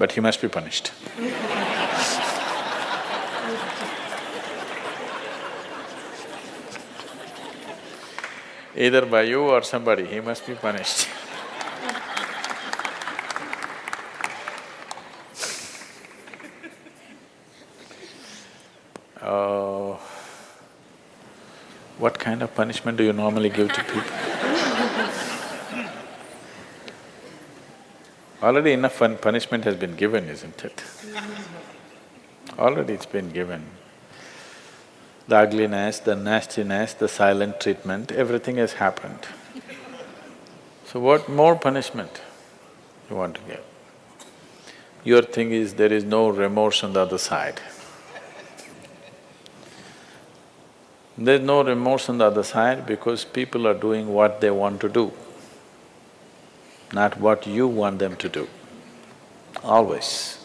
but he must be punished. Either by you or somebody, he must be punished. Oh, what kind of punishment do you normally give to people? Already enough fun punishment has been given, isn't it? Already it's been given. The ugliness, the nastiness, the silent treatment, everything has happened. So what more punishment you want to give? Your thing is there is no remorse on the other side. There's no remorse on the other side because people are doing what they want to do, not what you want them to do, always.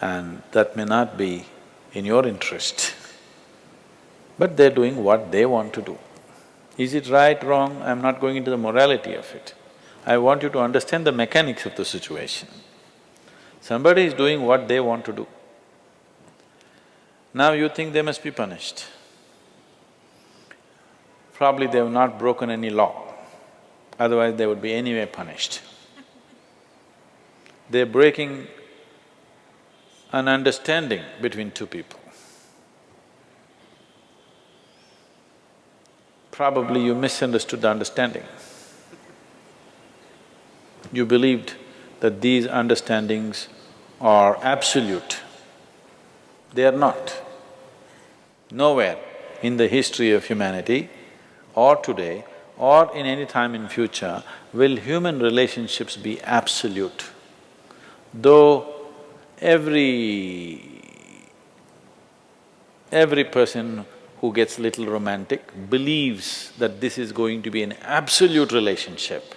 And that may not be in your interest, but they're doing what they want to do. Is it right, wrong? I'm not going into the morality of it. I want you to understand the mechanics of the situation. Somebody is doing what they want to do. Now you think they must be punished. Probably they have not broken any law, otherwise they would be anyway punished. They're breaking an understanding between two people. Probably you misunderstood the understanding. You believed that these understandings are absolute. They are not. Nowhere in the history of humanity or today or in any time in future will human relationships be absolute. Though every… every person who gets little romantic believes that this is going to be an absolute relationship,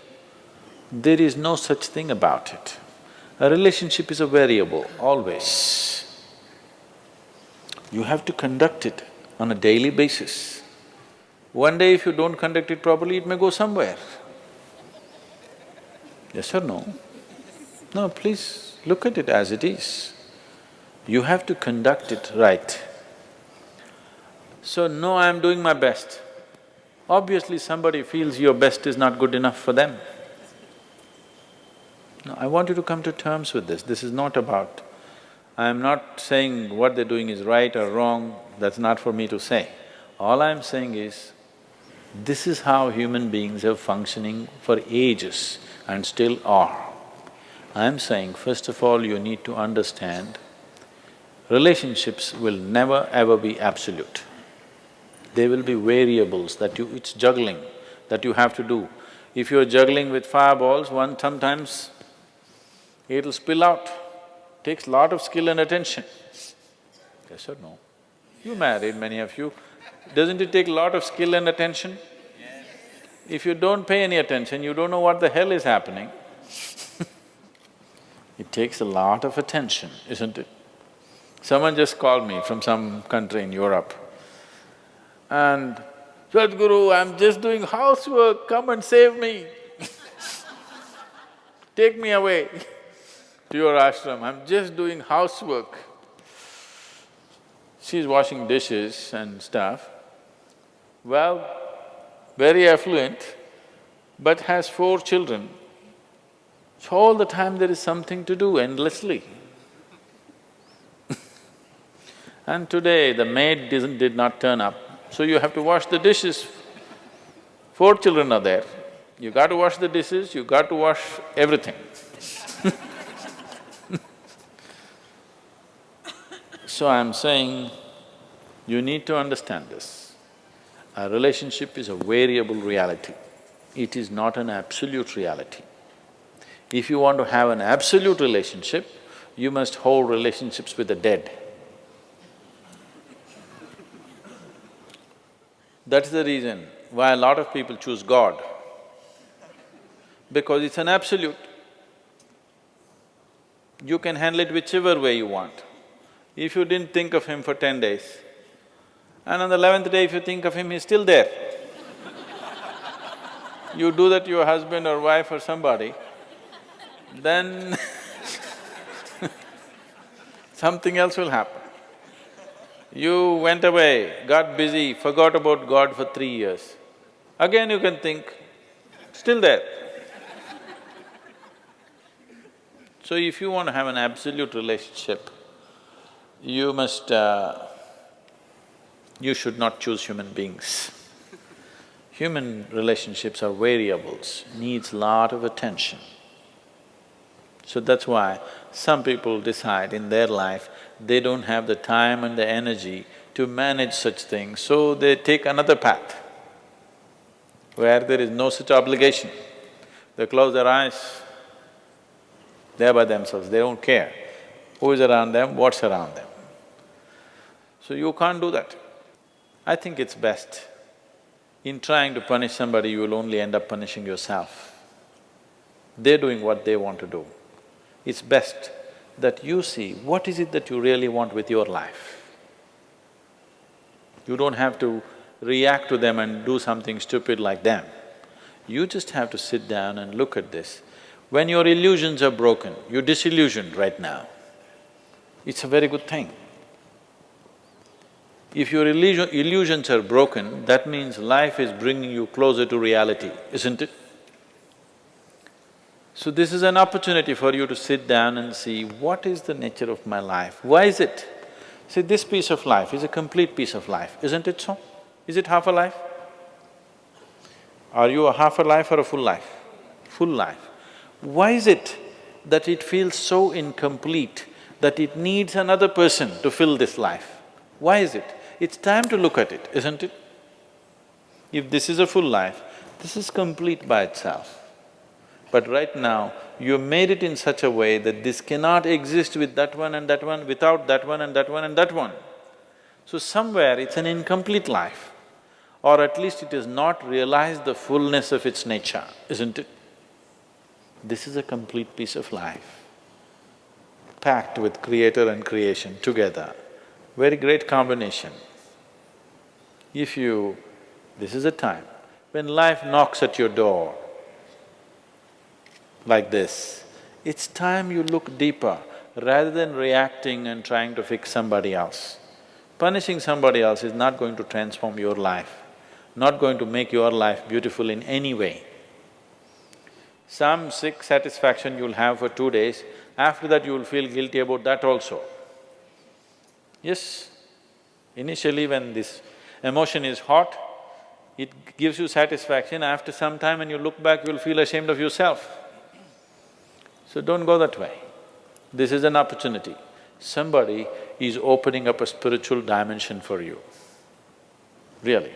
there is no such thing about it. A relationship is a variable, always. You have to conduct it on a daily basis. One day if you don't conduct it properly, it may go somewhere. Yes or no? No, please look at it as it is. You have to conduct it right. So, no, I'm doing my best. Obviously somebody feels your best is not good enough for them. No, I want you to come to terms with this. This is not about… I'm not saying what they're doing is right or wrong, that's not for me to say. All I'm saying is, this is how human beings are functioning for ages and still are. I'm saying, first of all, you need to understand, relationships will never ever be absolute. There will be variables that you… it's juggling that you have to do. If you're juggling with fireballs, one sometimes it'll spill out. Takes lot of skill and attention. Yes or no? You married, many of you. Doesn't it take a lot of skill and attention? If you don't pay any attention, you don't know what the hell is happening. it takes a lot of attention, isn't it? Someone just called me from some country in Europe and, Sadhguru, I'm just doing housework, come and save me Take me away to your ashram, I'm just doing housework. She's washing dishes and stuff. Well, very affluent, but has four children. So all the time there is something to do endlessly. and today the maid didn't… did not turn up, so you have to wash the dishes. Four children are there, you got to wash the dishes, you got to wash everything So I'm saying, you need to understand this. A relationship is a variable reality, it is not an absolute reality. If you want to have an absolute relationship, you must hold relationships with the dead. That's the reason why a lot of people choose God, because it's an absolute. You can handle it whichever way you want. If you didn't think of him for ten days, and on the eleventh day if you think of him, he's still there. you do that to your husband or wife or somebody, then something else will happen. You went away, got busy, forgot about God for three years. Again you can think, still there. So if you want to have an absolute relationship, you must… Uh, you should not choose human beings. Human relationships are variables, needs a lot of attention. So that's why some people decide in their life they don't have the time and the energy to manage such things, so they take another path where there is no such obligation. They close their eyes, they're by themselves, they don't care who is around them, what's around them. So you can't do that. I think it's best. In trying to punish somebody, you will only end up punishing yourself. They're doing what they want to do. It's best that you see what is it that you really want with your life. You don't have to react to them and do something stupid like them. You just have to sit down and look at this. When your illusions are broken, you're disillusioned right now, it's a very good thing. If your illusion, illusions are broken, that means life is bringing you closer to reality, isn't it? So this is an opportunity for you to sit down and see what is the nature of my life, why is it? See, this piece of life is a complete piece of life, isn't it so? Is it half a life? Are you a half a life or a full life? Full life. Why is it that it feels so incomplete that it needs another person to fill this life? Why is it? It's time to look at it, isn't it? If this is a full life, this is complete by itself. But right now, you made it in such a way that this cannot exist with that one and that one, without that one and that one and that one. So somewhere it's an incomplete life, or at least it has not realized the fullness of its nature, isn't it? This is a complete piece of life, packed with creator and creation together. Very great combination. If you… this is a time when life knocks at your door like this, it's time you look deeper rather than reacting and trying to fix somebody else. Punishing somebody else is not going to transform your life, not going to make your life beautiful in any way. Some sick satisfaction you'll have for two days, after that you'll feel guilty about that also. Yes, initially when this emotion is hot, it gives you satisfaction, after some time when you look back, you'll feel ashamed of yourself. So don't go that way. This is an opportunity. Somebody is opening up a spiritual dimension for you, really.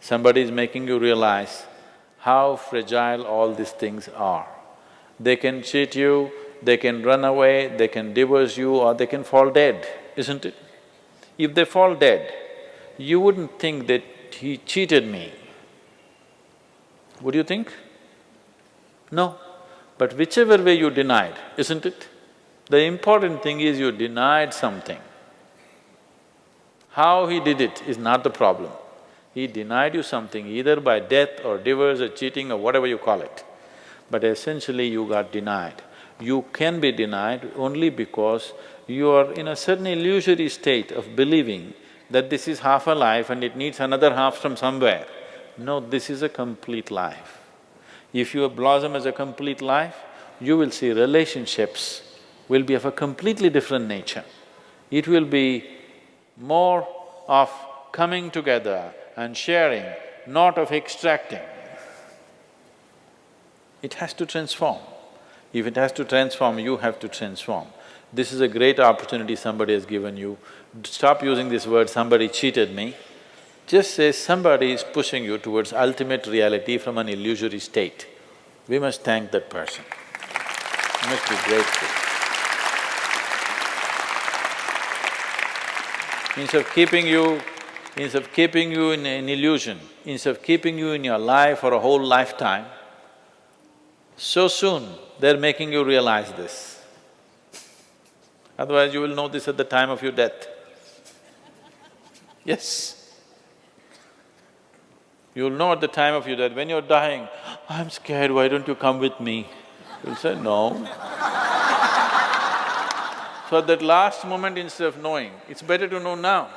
Somebody is making you realize how fragile all these things are. They can cheat you, they can run away, they can divorce you or they can fall dead, isn't it? If they fall dead, you wouldn't think that he cheated me. Would you think? No. But whichever way you denied, isn't it? The important thing is you denied something. How he did it is not the problem. He denied you something either by death or divorce or cheating or whatever you call it. But essentially you got denied. You can be denied only because you are in a certain illusory state of believing that this is half a life and it needs another half from somewhere. No, this is a complete life. If you blossom as a complete life, you will see relationships will be of a completely different nature. It will be more of coming together and sharing, not of extracting. It has to transform. If it has to transform, you have to transform. This is a great opportunity somebody has given you. Stop using this word, somebody cheated me. Just say somebody is pushing you towards ultimate reality from an illusory state. We must thank that person. We must be grateful. Instead of keeping you… instead of keeping you in an illusion, instead of keeping you in your life for a whole lifetime, so soon they're making you realize this. Otherwise you will know this at the time of your death. Yes. You'll know at the time of your death, when you're dying, I'm scared, why don't you come with me? You'll say, no. so at that last moment, instead of knowing, it's better to know now.